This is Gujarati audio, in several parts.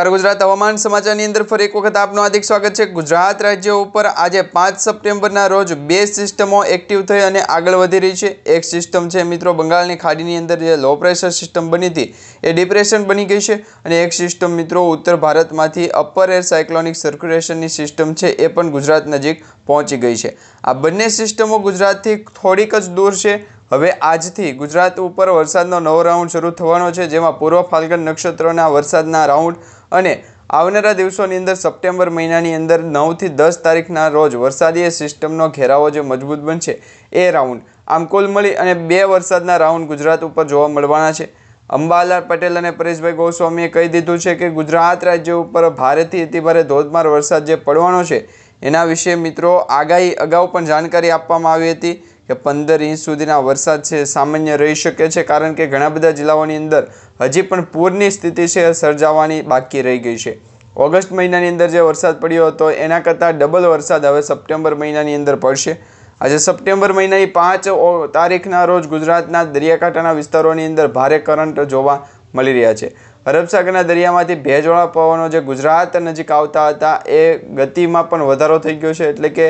નમસ્કાર. ગુજરાત હવામાન સમાચારની અંદર ફરી એક વખત આપનું હાર્દિક સ્વાગત છે. ગુજરાત રાજ્ય ઉપર આજે પાંચ સપ્ટેમ્બરના રોજ બે સિસ્ટમો એક્ટિવ થઈ અને આગળ વધી રહી છે. એક સિસ્ટમ છે મિત્રો બંગાળની ખાડીની અંદર જે લો પ્રેશર સિસ્ટમ બની હતી, એ ડિપ્રેશન બની ગઈ છે. અને એક સિસ્ટમ મિત્રો ઉત્તર ભારતમાંથી અપર એર સાયક્લોનિક સર્ક્યુલેશનની સિસ્ટમ છે, એ પણ ગુજરાત નજીક પહોંચી ગઈ છે. આ બંને સિસ્ટમો ગુજરાતથી થોડીક જ દૂર છે. હવે આજથી ગુજરાત ઉપર વરસાદનો નવો રાઉન્ડ શરૂ થવાનો છે, જેમાં પૂર્વ ફાલ્ગન નક્ષત્રના વરસાદના રાઉન્ડ અને આવનારા દિવસોની અંદર સપ્ટેમ્બર મહિનાની અંદર નવથી દસ તારીખના રોજ વરસાદીય સિસ્ટમનો ઘેરાવો જે મજબૂત બનશે, એ રાઉન્ડ. આમ કુલ મળી અને બે વરસાદના રાઉન્ડ ગુજરાત ઉપર જોવા મળવાના છે. અંબાલાલ પટેલ અને પરેશભાઈ ગોસ્વામીએ કહી દીધું છે કે ગુજરાત રાજ્ય ઉપર ભારેથી અતિભારે ધોધમાર વરસાદ જે પડવાનો છે, એના વિશે મિત્રો આગાહી, અગાઉ પણ જાણકારી આપવામાં આવી હતી. કે પંદર ઇંચ સુધીના વરસાદ છે, સામાન્ય રહી શકે છે, કારણ કે ઘણા બધા જિલ્લાઓની અંદર હજી પણ પૂરની સ્થિતિ છે, સર્જાવાની બાકી રહી ગઈ છે. ઓગસ્ટ મહિનાની અંદર જે વરસાદ પડ્યો હતો, એના કરતાં ડબલ વરસાદ હવે સપ્ટેમ્બર મહિનાની અંદર પડશે. આજે સપ્ટેમ્બર મહિનાની પાંચ તારીખના રોજ ગુજરાતના દરિયાકાંઠાના વિસ્તારોની અંદર ભારે કરંટ જોવા મળી રહ્યા છે. અરબસાગરના દરિયામાંથી ભેજવાળા પવનો જે ગુજરાત નજીક આવતા હતા, એ ગતિમાં પણ વધારો થઈ ગયો છે, એટલે કે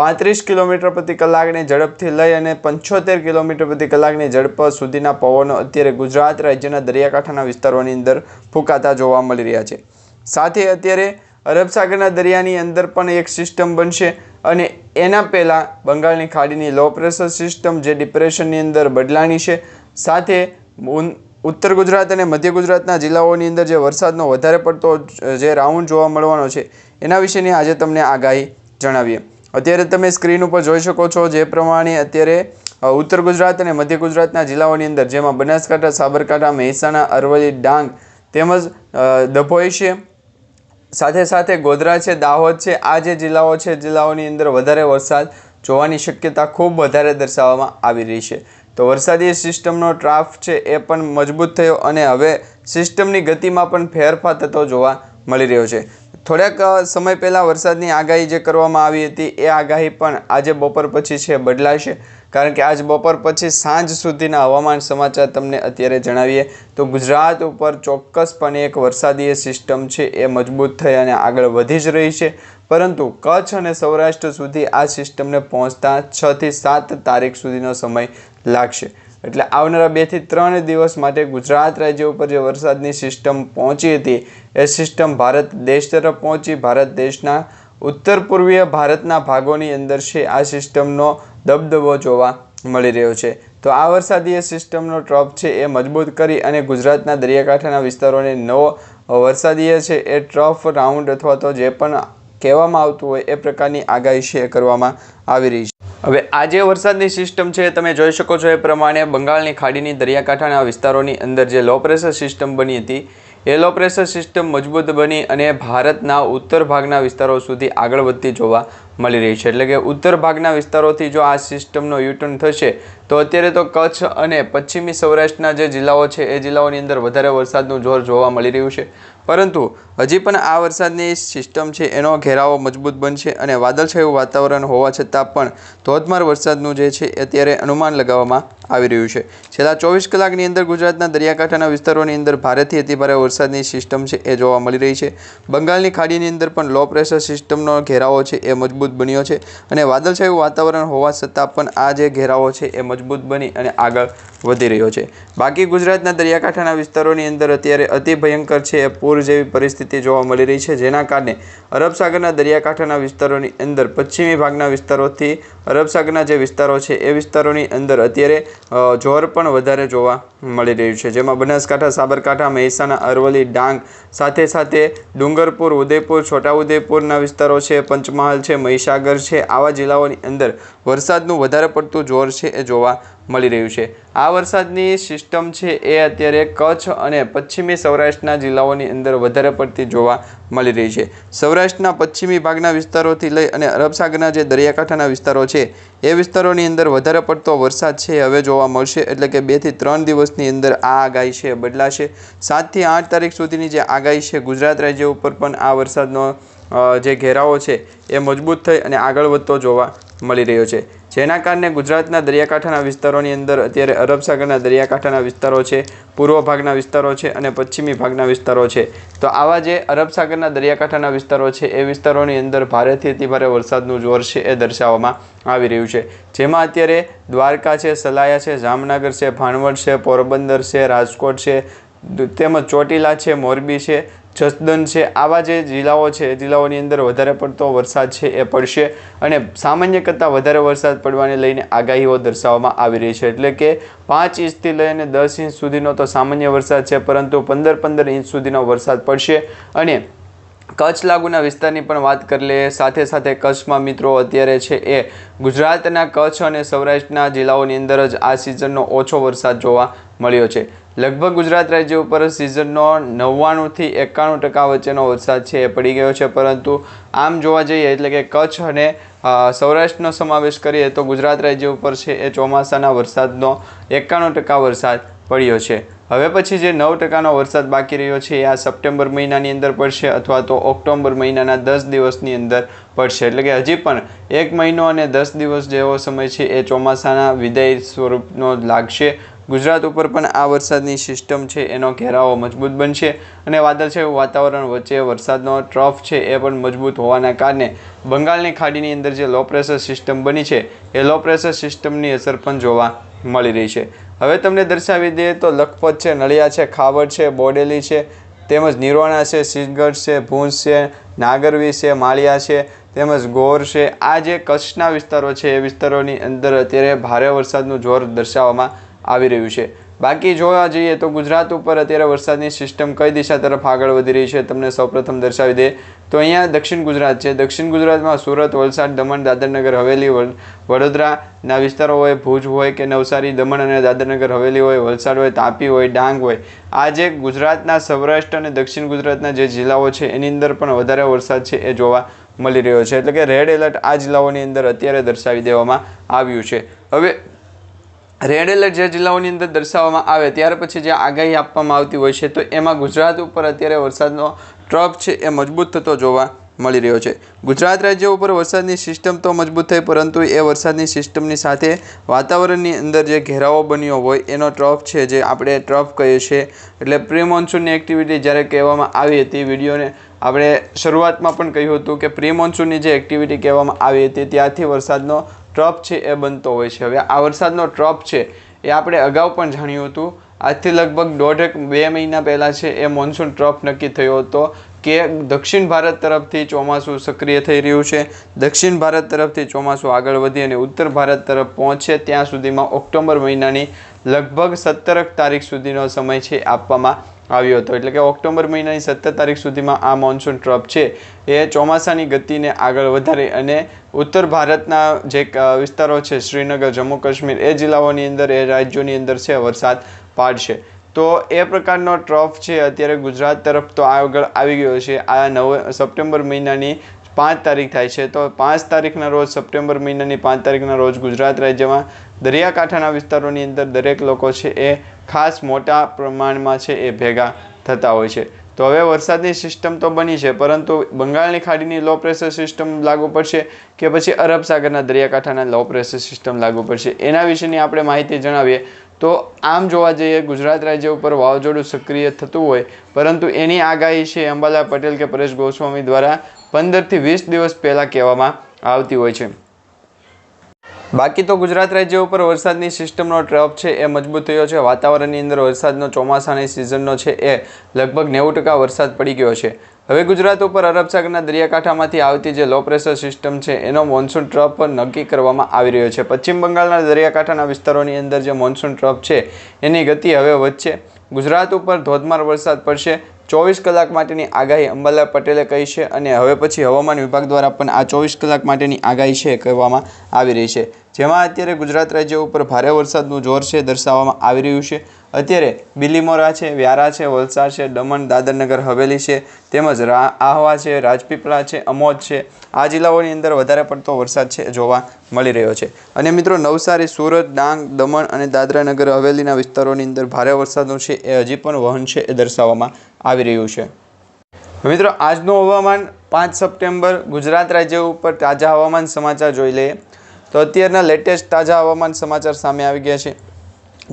પાંત્રીસ કિલોમીટર પ્રતિ કલાકની ઝડપથી લઈ અને પંચોતેર કિલોમીટર પ્રતિ કલાકની ઝડપ સુધીના પવનો અત્યારે ગુજરાત રાજ્યના દરિયાકાંઠાના વિસ્તારોની અંદર ફૂંકાતા જોવા મળી રહ્યા છે. સાથે અત્યારે અરબ સાગરના દરિયાની અંદર પણ એક સિસ્ટમ બનશે અને એના પહેલાં બંગાળની ખાડીની લો પ્રેશર સિસ્ટમ જે ડિપ્રેશનની અંદર બદલાણી છે. સાથે ઉત્તર ગુજરાત અને મધ્ય ગુજરાતના જિલ્લાઓની અંદર જે વરસાદનો વધારે પડતો જે રાઉન્ડ જોવા મળવાનો છે એના વિશેની આજે તમને આગાહી જણાવીએ. અત્યારે તમે સ્ક્રીન ઉપર જોઈ શકો છો જે પ્રમાણે અત્યારે ઉત્તર ગુજરાત અને મધ્ય ગુજરાતના જિલ્લાઓની અંદર, જેમાં બનાસકાંઠા, સાબરકાંઠા, મહેસાણા, અરવલ્લી, ડાંગ તેમજ દભોઈ છે. સાથે સાથે ગોધરા છે, દાહોદ છે, આ જે જિલ્લાઓ છે, જિલ્લાઓની અંદર વધારે વરસાદ જોવાની શક્યતા ખૂબ વધારે દર્શાવવામાં આવી રહી છે. તો વરસાદી સિસ્ટમનો ટ્રાફ છે એ પણ મજબૂત થયો અને હવે સિસ્ટમની ગતિમાં પણ ફેરફાર થતો જોવા મળી રહ્યો છે. થોડાક સમય પહેલાં વરસાદની આગાહી જે કરવામાં આવી હતી, એ આગાહી પણ આજે બપોર પછી છે, બદલાશે. કારણ કે આજ બપોર પછી સાંજ સુધીના હવામાન સમાચાર તમને અત્યારે જણાવીએ તો ગુજરાત ઉપર ચોક્કસપણે એક વરસાદીય સિસ્ટમ છે, એ મજબૂત થઈ અને આગળ વધી જ રહી છે. પરંતુ કચ્છ અને સૌરાષ્ટ્ર સુધી આ સિસ્ટમને પહોંચતા છથી સાત તારીખ સુધીનો સમય લાગશે. એટલે આવનારા બેથી ત્રણ દિવસ માટે ગુજરાત રાજ્ય ઉપર જે વરસાદની સિસ્ટમ પહોંચી હતી, એ સિસ્ટમ ભારત દેશ તરફ પહોંચી. ભારત દેશના ઉત્તર પૂર્વીય ભારતના ભાગોની અંદર છે આ સિસ્ટમનો દબદબો જોવા મળી રહ્યો છે. તો આ વરસાદીય સિસ્ટમનો ટ્રફ છે એ મજબૂત કરી અને ગુજરાતના દરિયાકાંઠાના વિસ્તારોને નવો વરસાદીય છે એ ટ્રફ રાઉન્ડ અથવા તો જે પણ કહેવામાં આવતું હોય એ પ્રકારની આગાહી શેર કરવામાં આવી રહી છે. હવે આ જે વરસાદની સિસ્ટમ છે, તમે જોઈ શકો છો એ પ્રમાણે બંગાળની ખાડીની દરિયાકાંઠાના વિસ્તારોની અંદર જે લો પ્રેશર સિસ્ટમ બની હતી, એ લો પ્રેશર સિસ્ટમ મજબૂત બની અને ભારતના ઉત્તર ભાગના વિસ્તારો સુધી આગળ વધતી જોવા મળી રહી છે. એટલે કે ઉત્તર ભાગના વિસ્તારોથી જો આ સિસ્ટમનો યુટર્ન થશે, તો અત્યારે તો કચ્છ અને પશ્ચિમી સૌરાષ્ટ્રના જે જિલ્લાઓ છે, એ જિલ્લાઓની અંદર વધારે વરસાદનું જોર જોવા મળી રહ્યું છે. પરંતુ હજી પણ આ વરસાદની સિસ્ટમ છે, એનો ઘેરાવો મજબૂત બનશે અને વાદળછાયું વાતાવરણ હોવા છતાં પણ ધોધમાર વરસાદનું જે છે અત્યારે અનુમાન લગાવવામાં આવી રહ્યું છે. છેલ્લા ચોવીસ કલાકની અંદર ગુજરાતના દરિયાકાંઠાના વિસ્તારોની અંદર ભારેથી અતિભારે વરસાદની સિસ્ટમ છે, એ જોવા મળી રહી છે. બંગાળની ખાડીની અંદર પણ લો પ્રેશર સિસ્ટમનો ઘેરાવો છે, એ મજબૂત બન્યો છે અને વાદળછાયું વાતાવરણ હોવા છતાં પણ આ જે ઘેરાવો છે એ મજબૂત બની અને આગળ વધી રહ્યો છે. બાકી ગુજરાતના દરિયાકાંઠાના વિસ્તારોની અંદર અત્યારે અતિ ભયંકર છે પૂર જેવી પરિસ્થિતિ જોવા મળી રહી છે, જેના કારણે અરબસાગરના દરિયાકાંઠાના વિસ્તારોની અંદર, પશ્ચિમી ભાગના વિસ્તારોથી અરબસાગરના જે વિસ્તારો છે એ વિસ્તારોની અંદર અત્યારે જોર પણ વધારે જોવા મળી રહ્યું છે. જેમાં બનાસકાંઠા, સાબરકાંઠા, મહેસાણા, અરવલ્લી, ડાંગ સાથે સાથે ડુંગરપુર, ઉદયપુર, છોટાઉદેપુરના વિસ્તારો છે, પંચમહાલ છે મહીસાગર છે. આવા જિલ્લાઓની અંદર વરસાદનું વધારે પડતું જોર છે એ જોવા મળી રહ્યું છે. આ વરસાદની સિસ્ટમ છે એ અત્યારે કચ્છ અને પશ્ચિમી સૌરાષ્ટ્રના જિલ્લાઓની અંદર વધારે પડતી જોવા મળી રહી છે. સૌરાષ્ટ્રના પશ્ચિમી ભાગના વિસ્તારોથી લઈ અને અરબસાગરના જે દરિયાકાંઠાના વિસ્તારો છે, એ વિસ્તારોની અંદર વધારે પડતો વરસાદ છે હવે જોવા મળશે. એટલે કે બેથી ત્રણ દિવસની અંદર આ આગાહી છે, બદલાશે. સાતથી આઠ તારીખ સુધીની જે આગાહી છે ગુજરાત રાજ્ય ઉપર પણ આ વરસાદનો જે ઘેરાવો છે, એ મજબૂત થઈ અને આગળ વધતો જોવા મળી રહ્યો છે. જેના કારણે ગુજરાતના દરિયાકાંઠાના વિસ્તારોની અંદર અત્યારે અરબ સાગરના દરિયાકાંઠાના વિસ્તારો છે, પૂર્વ ભાગના વિસ્તારો છે અને પશ્ચિમી ભાગના વિસ્તારો છે. તો આવા જે અરબ સાગરના દરિયાકાંઠાના વિસ્તારો છે, એ વિસ્તારોની અંદર ભારેથી અતિભારે વરસાદનું જોર છે એ દર્શાવવામાં આવી રહ્યું છે. જેમાં અત્યારે દ્વારકા છે, સલાયા છે, જામનગર છે, ભાણવડ છે, પોરબંદર છે, રાજકોટ છે તેમજ ચોટીલા છે, મોરબી છે જસદન છે, આવા જે જિલ્લાઓ છે જિલ્લાઓની અંદર વધારે પડતો વરસાદ છે એ પડશે અને સામાન્ય કરતાં વધારે વરસાદ પડવાને લઈને આગાહીઓ દર્શાવવામાં આવી રહી છે. એટલે કે પાંચ ઇંચથી લઈને દસ ઇંચ સુધીનો તો સામાન્ય વરસાદ છે, પરંતુ પંદર પંદર ઇંચ સુધીનો વરસાદ પડશે. અને કચ્છ લાગુના વિસ્તારની પણ વાત કરી લઈએ, સાથે સાથે કચ્છમાં મિત્રો અત્યારે છે એ ગુજરાતના કચ્છ અને સૌરાષ્ટ્રના જિલ્લાઓની અંદર જ આ સિઝનનો ઓછો વરસાદ જોવા મળ્યો છે. લગભગ ગુજરાત રાજ્ય ઉપર સિઝનનો નવ્વાણુંથી એકાણું ટકા વચ્ચેનો વરસાદ છે, એ પડી ગયો છે. પરંતુ આમ જોવા જઈએ એટલે કે કચ્છ અને સૌરાષ્ટ્રનો સમાવેશ કરીએ તો ગુજરાત રાજ્ય ઉપર છે એ ચોમાસાના વરસાદનો એકાણું ટકા વરસાદ પડ્યો છે. હવે પછી જે નવ ટકાનો વરસાદ બાકી રહ્યો છે એ આ સપ્ટેમ્બર મહિનાની અંદર પડશે અથવા તો ઓક્ટોબર મહિનાના દસ દિવસની અંદર પડશે. એટલે કે હજી પણ એક મહિનો અને દસ દિવસ જેવો સમય છે એ ચોમાસાના વિદાય સ્વરૂપનો લાગશે. ગુજરાત ઉપર પણ આ વરસાદની સિસ્ટમ છે, એનો ઘેરાવો મજબૂત બનશે અને વાદળછાયું વાતાવરણ વચ્ચે વરસાદનો ટ્રફ છે, એ પણ મજબૂત હોવાના કારણે બંગાળની ખાડીની અંદર જે લો પ્રેશર સિસ્ટમ બની છે, એ લો પ્રેશર સિસ્ટમની અસર પણ જોવા મળી રહી છે. હવે તમને દર્શાવી દઈએ તો લખપત છે નળિયા છે, ખાવડ છે, બોડેલી છે, તેમજ નિરોણા છે સિંહગઢ છે, ભૂંજ છે, નાગરવી છે, માળિયા છે, તેમજ ગોર છે. આ જે કચ્છના વિસ્તારો છે, એ વિસ્તારોની અંદર અત્યારે ભારે વરસાદનું જોર દર્શાવવામાં આવી રહ્યું છે. બાકી જોવા જઈએ તો ગુજરાત ઉપર અત્યારે વરસાદની સિસ્ટમ કઈ દિશા તરફ આગળ વધી રહી છે તમને સૌપ્રથમ દર્શાવી દે. તો અહીંયા દક્ષિણ ગુજરાત છે. દક્ષિણ ગુજરાતમાં સુરત, વલસાડ, દમણ, દાદરનગર, હવેલી વડોદરાના વિસ્તારો હોય, ભુજ હોય કે નવસારી, દમણ અને દાદરનગર, હવેલી હોય, વલસાડ હોય, તાપી હોય, ડાંગ હોય, આ જે ગુજરાતના સૌરાષ્ટ્ર અને દક્ષિણ ગુજરાતના જે જિલ્લાઓ છે એની અંદર પણ વધારે વરસાદ છે એ જોવા મળી રહ્યો છે. એટલે કે રેડ એલર્ટ આ જિલ્લાઓની અંદર અત્યારે દર્શાવી દેવામાં આવ્યું છે. હવે રેડ એલર્ટ જે જિલ્લાઓની અંદર દર્શાવવામાં આવે, ત્યાર પછી જે આગાહી આપવામાં આવતી હોય છે, તો એમાં ગુજરાત ઉપર અત્યારે વરસાદનો ટ્રફ છે એ મજબૂત થતો જોવા મળી રહ્યો છે. ગુજરાત રાજ્ય ઉપર વરસાદની સિસ્ટમ તો મજબૂત થઈ, પરંતુ એ વરસાદની સિસ્ટમની સાથે વાતાવરણની અંદર જે ઘેરાવો બન્યો હોય, એનો ટ્રફ છે જે આપણે ટ્રફ કહીએ છીએ. એટલે પ્રી મોન્સૂનની એક્ટિવિટી જ્યારે કહેવામાં આવી હતી, વિડીયોને આપણે શરૂઆતમાં પણ કહ્યું હતું કે પ્રી મોન્સૂનની જે એક્ટિવિટી કહેવામાં આવી હતી ત્યારથી વરસાદનો ટ્રફ છે એ બનતો હોય છે. હવે આ વરસાદનો ટ્રપ છે એ આપણે અગાઉ પણ જાણ્યું હતું. આજથી લગભગ દોઢેક, બે મહિના પહેલાં છે એ મોન્સૂન ટ્રફ નક્કી થયો હતો કે દક્ષિણ ભારત તરફથી ચોમાસું સક્રિય થઈ રહ્યું છે. દક્ષિણ ભારત તરફથી ચોમાસું આગળ વધી અને ઉત્તર ભારત તરફ પહોંચે ત્યાં સુધીમાં ઓક્ટોબર મહિનાની લગભગ સત્તરક તારીખ સુધીનો સમય છે આપવામાં આવ્યો હતો. એટલે કે ઓક્ટોબર મહિનાની સત્તર તારીખ સુધીમાં આ મોન્સૂન ટ્રફ છે. એ ચોમાસાની ગતિને આગળ વધારે અને ઉત્તર ભારતના જે વિસ્તારો છે, શ્રીનગર જમ્મુ કાશ્મીર એ જિલ્લાઓની અંદર, એ રાજ્યોની અંદર છે, વરસાદ પાડશે. તો એ પ્રકારનો ટ્રફ છે અત્યારે ગુજરાત તરફ તો આગળ આવી ગયો છે. આ નવ, સપ્ટેમ્બર મહિનાની પાંચ તારીખ થાય છે. તો પાંચ તારીખના રોજ, સપ્ટેમ્બર મહિનાની પાંચ તારીખના રોજ ગુજરાત રાજ્યમાં દરિયાકાંઠાના વિસ્તારોની અંદર દરેક લોકો છે એ ખાસ મોટા પ્રમાણમાં છે એ ભેગા થતા હોય છે. તો હવે વરસાદની સિસ્ટમ તો બની છે, પરંતુ બંગાળની ખાડીની લો પ્રેશર સિસ્ટમ લાગુ પડશે કે પછી અરબ સાગરના દરિયાકાંઠાના લો પ્રેશર સિસ્ટમ લાગુ પડશે? એના વિશેની આપણે માહિતી જણાવીએ. તો આમ જોવા જઈએ, ગુજરાત રાજ્ય ઉપર વાવાઝોડું સક્રિય થતું હોય, પરંતુ એની આગાહી છે અંબાલા પટેલ કે પરેશ ગોસ્વામી દ્વારા પંદરથી વીસ દિવસ પહેલાં કહેવામાં આવતી હોય છે. બાકી તો ગુજરાત રાજ્ય ઉપર વરસાદની સિસ્ટમનો ટ્રપ છે, એ મજબૂત થયો છે. વાતાવરણની અંદર વરસાદનો ચોમાસાની સિઝનનો છે, એ લગભગ નેવું ટકા વરસાદ પડી ગયો છે. હવે ગુજરાત ઉપર અરબસાગરના દરિયાકાંઠામાંથી આવતી જે લો પ્રેશર સિસ્ટમ છે, એનો મોન્સૂન ટ્રપ પણ નક્કી કરવામાં આવી રહ્યો છે. પશ્ચિમ બંગાળના દરિયાકાંઠાના વિસ્તારોની અંદર જે મોન્સૂન ટ્રપ છે, એની ગતિ હવે વધશે. ગુજરાત ઉપર ધોધમાર વરસાદ પડશે. ચોવીસ કલાક માટેની આગાહી અંબાલાલ પટેલે કહી છે અને હવે પછી હવામાન વિભાગ દ્વારા પણ આ ચોવીસ કલાક માટેની આગાહી છે કહેવામાં આવી રહી છે. જેમાં અત્યારે ગુજરાત રાજ્ય ઉપર ભારે વરસાદનું જોર છે દર્શાવવામાં આવી રહ્યું છે. અત્યારે બિલીમોરા છે, વ્યારા છે, વલસાડ છે, દમણ, દાદરનગર, હવેલી છે, તેમજ રા, આહવા છે, રાજપીપળા છે, અમોદ છે. આ જિલ્લાઓની અંદર વધારે પડતો વરસાદ છે જોવા મળી રહ્યો છે. અને મિત્રો, નવસારી, સુરત, ડાંગ, દમણ અને દાદરાનગર, હવેલીના વિસ્તારોની અંદર ભારે વરસાદનું છે એ હજી પણ વહન છે એ દર્શાવવામાં આવી રહ્યું છે. મિત્રો, આજનું હવામાન પાંચ સપ્ટેમ્બર ગુજરાત રાજ્ય ઉપર તાજા હવામાન સમાચાર જોઈ લઈએ. તો અત્યારના લેટેસ્ટ તાજા હવામાન સમાચાર સામે આવી ગયા છે.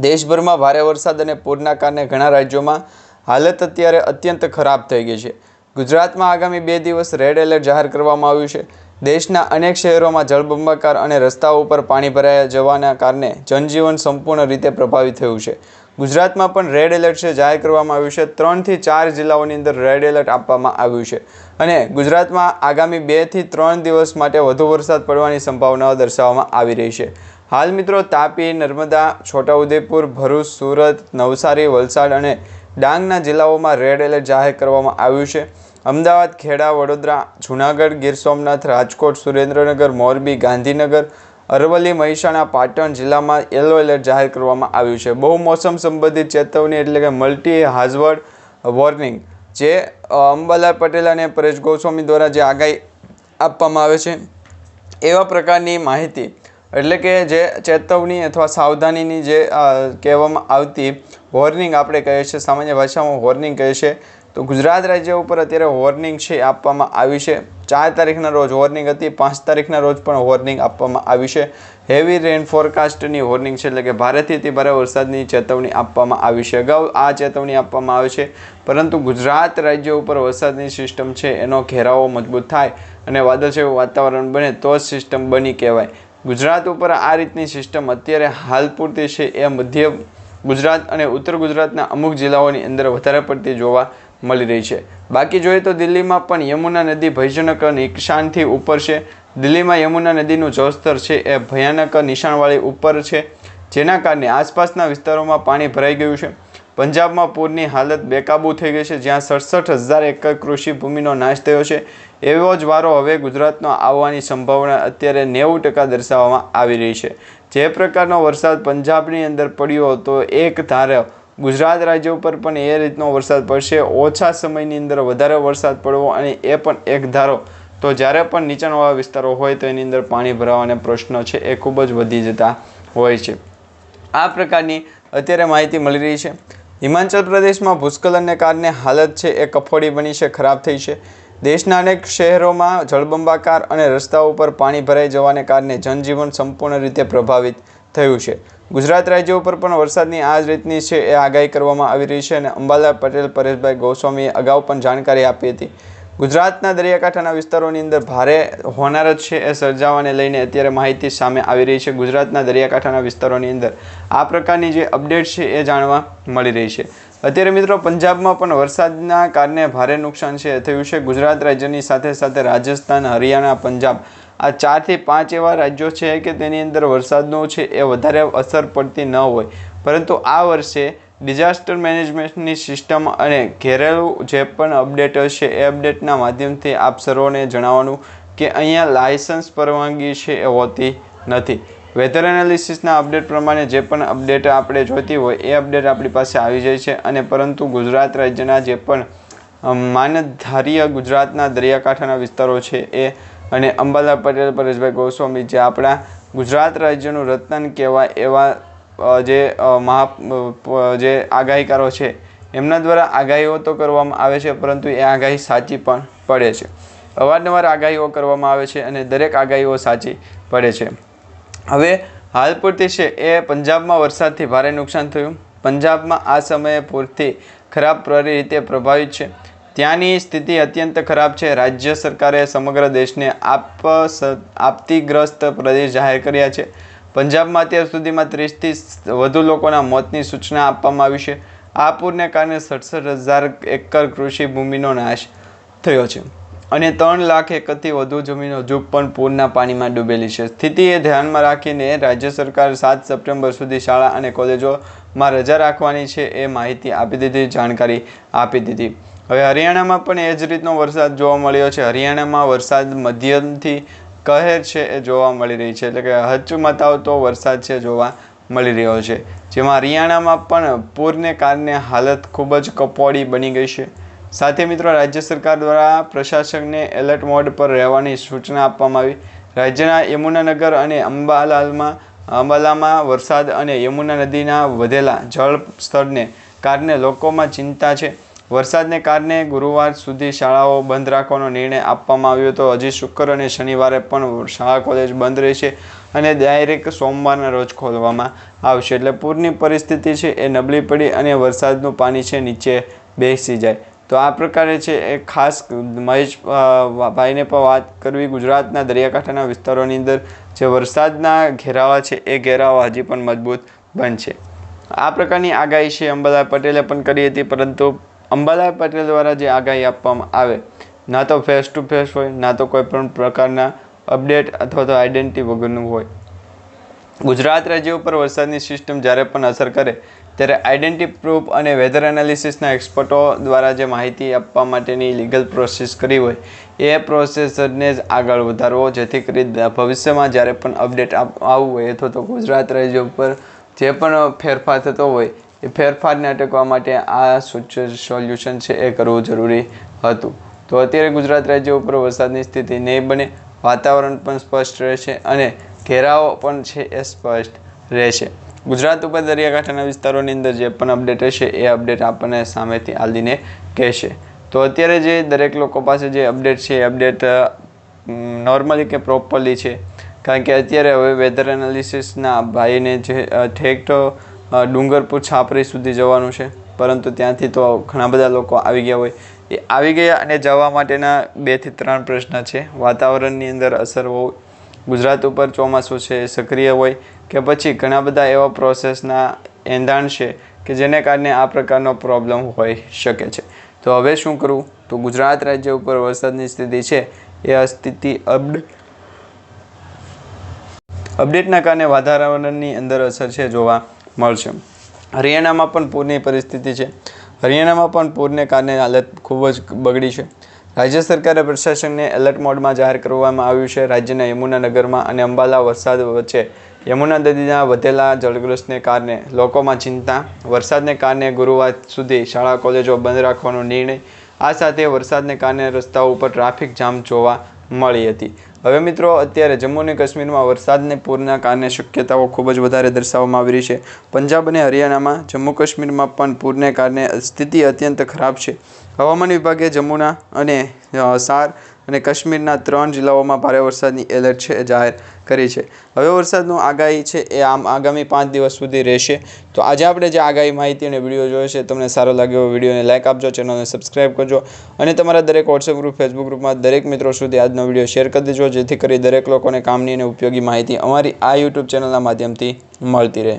દેશભરમાં ભારે વરસાદ અને પૂરના કારણે ઘણા રાજ્યોમાં હાલત અત્યારે અત્યંત ખરાબ થઈ ગઈ છે. ગુજરાતમાં આગામી બે દિવસ રેડ એલર્ટ જાહેર કરવામાં આવ્યું છે. દેશના અનેક શહેરોમાં જળબંબાકાર અને રસ્તાઓ ઉપર પાણી ભરાયા જવાના કારણે જનજીવન સંપૂર્ણ રીતે પ્રભાવિત થયું છે. ગુજરાતમાં પણ રેડ એલર્ટ છે, જાહેર કરવામાં આવ્યું છે. ત્રણથી ચાર જિલ્લાઓની અંદર રેડ એલર્ટ આપવામાં આવ્યું છે. અને ગુજરાતમાં આગામી બેથી ત્રણ દિવસ માટે વધુ વરસાદ પડવાની સંભાવનાઓ દર્શાવવામાં આવી રહી છે. હાલ મિત્રો, તાપી, નર્મદા, છોટાઉદેપુર, ભરૂચ, સુરત, નવસારી, વલસાડ અને ડાંગના જિલ્લાઓમાં રેડ એલર્ટ જાહેર કરવામાં આવ્યું છે. અમદાવાદ, ખેડા, વડોદરા, જૂનાગઢ, ગીર સોમનાથ, રાજકોટ, સુરેન્દ્રનગર, મોરબી, ગાંધીનગર અરવલ્લી, મહેસાણા, પાટણ જિલ્લામાં યલો એલર્ટ જાહેર કરવામાં આવ્યું છે. બહુ મોસમ સંબંધિત ચેતવણી એટલે કે મલ્ટી હાઝવર્ડ વોર્નિંગ જે અંબાલાલ પટેલ અને પરેશ ગોસ્વામી દ્વારા જે આગાહી આપવામાં આવે છે, એવા પ્રકારની માહિતી એટલે કે જે ચેતવણી અથવા સાવધાનીની જે કહેવામાં આવતી વોર્નિંગ આપણે કહીએ છીએ, સામાન્ય ભાષામાં વોર્નિંગ કહે છે તો ગુજરાત રાજ્ય ઉપર અત્યારે વોર્નિંગ છે આપવામાં આવી છે. ચાર તારીખના રોજ વોર્નિંગ હતી, પાંચ તારીખના રોજ પણ વોર્નિંગ આપવામાં આવી છે. હેવી રેન ફોરકાસ્ટની વોર્નિંગ છે એટલે કે ભારેથી અતિ ભારે વરસાદની ચેતવણી આપવામાં આવી છે. અગાઉ આ ચેતવણી આપવામાં આવે છે, પરંતુ ગુજરાત રાજ્ય ઉપર વરસાદની સિસ્ટમ છે એનો ઘેરાવો મજબૂત થાય અને વાદળછાયું વાતાવરણ બને તો જ સિસ્ટમ બની કહેવાય. ગુજરાત ઉપર આ રીતની સિસ્ટમ અત્યારે હાલ પૂરતી છે એ મધ્ય ગુજરાત અને ઉત્તર ગુજરાતના અમુક જિલ્લાઓની અંદર વધારે પડતી જોવા મળી રહી છે. બાકી જોઈએ તો દિલ્હીમાં પણ યમુના નદી ભયજનક નિશાનથી ઉપર છે. દિલ્હીમાં યમુના નદીનું જળસ્તર છે એ ભયાનક નિશાનવાળી ઉપર છે, જેના કારણે આસપાસના વિસ્તારોમાં પાણી ભરાઈ ગયું છે. પંજાબમાં પૂરની હાલત બેકાબૂ થઈ ગઈ છે, જ્યાં સડસઠ હજાર એકર કૃષિ ભૂમિનો નાશ થયો છે. એવો જ વારો હવે ગુજરાતનો આવવાની સંભાવના અત્યારે નેવું ટકા દર્શાવવામાં આવી રહી છે. જે પ્રકારનો વરસાદ પંજાબની અંદર પડ્યો હતો, એક ધારે ગુજરાત રાજ્ય ઉપર પણ એ રીતનો વરસાદ પડશે. ઓછા સમયની અંદર વધારે વરસાદ પડવો અને એ પણ એક ધારો. તો જ્યારે પણ નીચાણવાળા વિસ્તારો હોય તો એની અંદર પાણી ભરાવાના પ્રશ્નો છે. એ ખૂબ જ વધી જતા હોય છે. આ પ્રકારની અત્યારે માહિતી મળી રહી છે. હિમાચલ પ્રદેશમાં ભૂસ્ખલનને કારણે હાલત છે એ કફોડી બની છે, ખરાબ થઈ છે. દેશના અનેક શહેરોમાં જળબંબાકાર અને રસ્તાઓ ઉપર પાણી ભરાઈ જવાને કારણે જનજીવન સંપૂર્ણ રીતે પ્રભાવિત થયું છે. ગુજરાત રાજ્ય ઉપર પણ વરસાદની આ જ રીતની છે એ આગાહી કરવામાં આવી રહી છે અને અંબાલાલ પટેલ, પરેશભાઈ ગોસ્વામીએ અગાઉ પણ જાણકારી આપી હતી. ગુજરાતના દરિયાકાંઠાના વિસ્તારોની અંદર ભારે હોનારત છે એ સર્જાવાને લઈને અત્યારે માહિતી સામે આવી રહી છે. ગુજરાતના દરિયાકાંઠાના વિસ્તારોની અંદર આ પ્રકારની જે અપડેટ છે એ જાણવા મળી રહી છે. અત્યારે મિત્રો પંજાબમાં પણ વરસાદના કારણે ભારે નુકસાન છે એ થયું છે. ગુજરાત રાજ્યની સાથે સાથે રાજસ્થાન, હરિયાણા, પંજાબ આ ચારથી પાંચ એવા રાજ્યો છે કે તેની અંદર વરસાદનો છે એ વધારે અસર પડતી ન હોય. પરંતુ આ વર્ષે ડિઝાસ્ટર મેનેજમેન્ટની સિસ્ટમ અને ઘેરેલું જે પણ અપડેટ હશે એ અપડેટના માધ્યમથી આપ સર્વોને જણાવવાનું કે અહીંયા લાયસન્સ પરવાનગી છે એ હોતી નથી. વેધર એનાલિસિસના અપડેટ પ્રમાણે જે પણ અપડેટ આપણે જોઈતી હોય એ અપડેટ આપણી પાસે આવી જાય છે અને પરંતુ ગુજરાત રાજ્યના જે પણ માનધારીય ગુજરાતના દરિયાકાંઠાના વિસ્તારો છે એ અને અંબાલાલ પટેલ, પરેશભાઈ ગોસ્વામી જે આપણા ગુજરાત રાજ્યનું રત્ન કહેવાય એવા જે મહા જે આગાહીકારો છે, એમના દ્વારા આગાહીઓ તો કરવામાં આવે છે, પરંતુ એ આગાહી સાચી પણ પડે છે. અવારનવાર આગાહીઓ કરવામાં આવે છે અને દરેક આગાહીઓ સાચી પડે છે. હવે હાલ પૂરતી છે, એ પંજાબમાં વરસાદથી ભારે નુકસાન થયું. પંજાબમાં આ સમયે પૂરથી ખરાબ રીતે પ્રભાવિત છે. ત્યાંની સ્થિતિ અત્યંત ખરાબ છે. રાજ્ય સરકારે સમગ્ર દેશને આપ આપતીગ્રસ્ત પ્રદેશ જાહેર કર્યા છે. પંજાબમાં અત્યાર સુધીમાં ત્રીસથી વધુ લોકોના મોતની સૂચના આપવામાં આવી છે. આ પૂરને કારણે સડસઠ હજાર એકર કૃષિ ભૂમિનો નાશ થયો છે અને ત્રણ લાખ એકરથી વધુ જમીન હજુ પણ પૂરના પાણીમાં ડૂબેલી છે. સ્થિતિ એ ધ્યાનમાં રાખીને રાજ્ય સરકાર સાત સપ્ટેમ્બર સુધી શાળા અને કોલેજોમાં રજા રાખવાની છે એ માહિતી આપી દીધી, જાણકારી આપી દીધી. હવે હરિયાણામાં પણ એ જ રીતનો વરસાદ જોવા મળ્યો છે. હરિયાણામાં વરસાદ મધ્યમથી કહેર છે એ જોવા મળી રહી છે. એટલે કે હચમચાવતો વરસાદ છે જોવા મળી રહ્યો છે. જેમાં હરિયાણામાં પણ પૂરને કારણે હાલત ખૂબ જ કપોડી બની ગઈ છે. સાથે મિત્રો, રાજ્ય સરકાર દ્વારા પ્રશાસકને એલર્ટ મોડ પર રહેવાની સૂચના આપવામાં આવી. રાજ્યના યમુનાનગર અને અંબાલાલમાં, અંબાલામાં વરસાદ અને યમુના નદીના વધેલા જળ સ્તરને કારણે લોકોમાં ચિંતા છે. વરસાદને કારણે ગુરુવાર સુધી શાળાઓ બંધ રાખવાનો નિર્ણય આપવામાં આવ્યો હતો. હજી શુક્ર અને શનિવારે પણ શાળા કોલેજ બંધ રહેશે અને ડાયરેક્ટ સોમવારના રોજ ખોલવામાં આવશે. એટલે પૂરની પરિસ્થિતિ છે એ નબળી પડી અને વરસાદનું પાણી છે નીચે બેસી જાય. તો આ પ્રકારે છે એ ખાસ મહેશ ભાઈને પણ વાત કરવી. ગુજરાતના દરિયાકાંઠાના વિસ્તારોની અંદર જે વરસાદના ઘેરાવા છે એ ઘેરાવા હજી પણ મજબૂત બનશે. આ પ્રકારની આગાહી છે અંબાલાલ પટેલે પણ કરી હતી, પરંતુ અંબાલાલ પટેલ દ્વારા જે આગાહી આપવામાં આવે, ના તો ફેસ ટુ ફેસ હોય, ના તો કોઈ પણ પ્રકારના અપડેટ અથવા તો આઈડેન્ટિટી વગરનું હોય. ગુજરાત રાજ્ય ઉપર વરસાદની સિસ્ટમ જ્યારે પણ અસર કરે, ત્યારે આઈડેન્ટિટી પ્રૂફ અને વેધર એનાલિસિસના એક્સપર્ટો દ્વારા જે માહિતી આપવા માટેની લીગલ પ્રોસેસ કરી હોય, એ પ્રોસેસરને જ આગળ વધારવો, જેથી કરી ભવિષ્યમાં જ્યારે પણ અપડેટ આવવું હોય અથવા તો ગુજરાત રાજ્ય ઉપર જે પણ ફેરફાર થતો હોય એ ફેરફારને અટકવા માટે આ સોલ્યુશન છે એ કરવું જરૂરી હતું. તો અત્યારે ગુજરાત રાજ્ય ઉપર વરસાદની સ્થિતિ નહીં બને વાતાવરણ પણ સ્પષ્ટ રહેશે અને ઘેરાવો પણ છે એ સ્પષ્ટ રહેશે. ગુજરાત ઉપર દરિયાકાંઠાના વિસ્તારોની અંદર જે પણ અપડેટ હશે એ અપડેટ આપણને સામેથી આલીને કહેશે. તો અત્યારે જે દરેક લોકો પાસે જે અપડેટ છે એ અપડેટ નોર્મલી કે પ્રોપરલી છે. કારણ કે અત્યારે હવે વેધર એનાલિસિસના ભાઈને જે અ, ઠેક તો અ, ડુંગરપુર છાપરી સુધી જવાનું છે. પરંતુ ત્યાંથી તો ઘણા બધા લોકો આવી ગયા હોય. એ આવી ગયા અને જવા માટેના બેથી ત્રણ પ્રશ્ન છે. વાતાવરણની અંદર અસર હોય ગુજરાત ઉપર ચોમાસું છે, એ સક્રિય હોય કે પછી ઘણા બધા એવા પ્રોસેસના એંધાણ છે કે જેને કારણે આ પ્રકારનો પ્રોબ્લેમ હોઈ શકે છે. તો હવે શું કરવું? તો ગુજરાત રાજ્ય ઉપર વરસાદની સ્થિતિ છે. એ સ્થિતિ અપડ અપડેટના કારણે વાતાવરણની અંદર અસર છે જોવા. મળશે. હરિયાણામાં પણ પૂરની પરિસ્થિતિ છે. હરિયાણામાં પણ પૂરને કારણે હાલત ખૂબ જ બગડી છે. રાજ્ય સરકારે પ્રશાસનને એલર્ટ મોડમાં જાહેર કરવામાં આવ્યું છે. રાજ્યના યમુનાનગરમાં અને અંબાલા વરસાદ વચ્ચે યમુના નદીના વધેલા જળગ્રસ્તને કારણે લોકોમાં ચિંતા. વરસાદને કારણે ગુરુવાર સુધી શાળા, કોલેજો બંધ રાખવાનો નિર્ણય. આ સાથે વરસાદને કારણે રસ્તાઓ ઉપર ટ્રાફિક જામ જોવા મળી હતી. હવે મિત્રો, અત્યારે જમ્મુ અને કાશ્મીરમાં વરસાદને પૂરના કારણે શક્યતાઓ ખૂબ જ વધારે દર્શાવવામાં આવી રહી છે. પંજાબ અને હરિયાણામાં જમ્મુ કાશ્મીરમાં પણ પૂરને કારણે સ્થિતિ અત્યંત ખરાબ છે. હવામાન વિભાગે જમ્મુના અને સાર અને કાશ્મીરના ત્રણ જિલ્લાઓમાં ભારે વરસાદની એલર્ટ છે જાહેર કરી છે. હવે વરસાદનું આગાહી છે એ આમ આગામી પાંચ દિવસ સુધી રહેશે. તો આજે આપણે જે આગાહી માહિતી અને વીડિયો જોયો છે, તમને સારો લાગ્યો વિડીયોને લાઇક આપજો, ચેનલને સબસ્ક્રાઇબ કરજો અને તમારા દરેક વોટ્સએપ ગ્રુપ ફેસબુક ગ્રુપમાં દરેક મિત્રો સુધી આજનો વીડિયો શેર કરી દેજો, જેથી કરી દરેક લોકોને કામની અને ઉપયોગી માહિતી અમારી આ યુટ્યુબ ચેનલના માધ્યમથી મળતી રહે.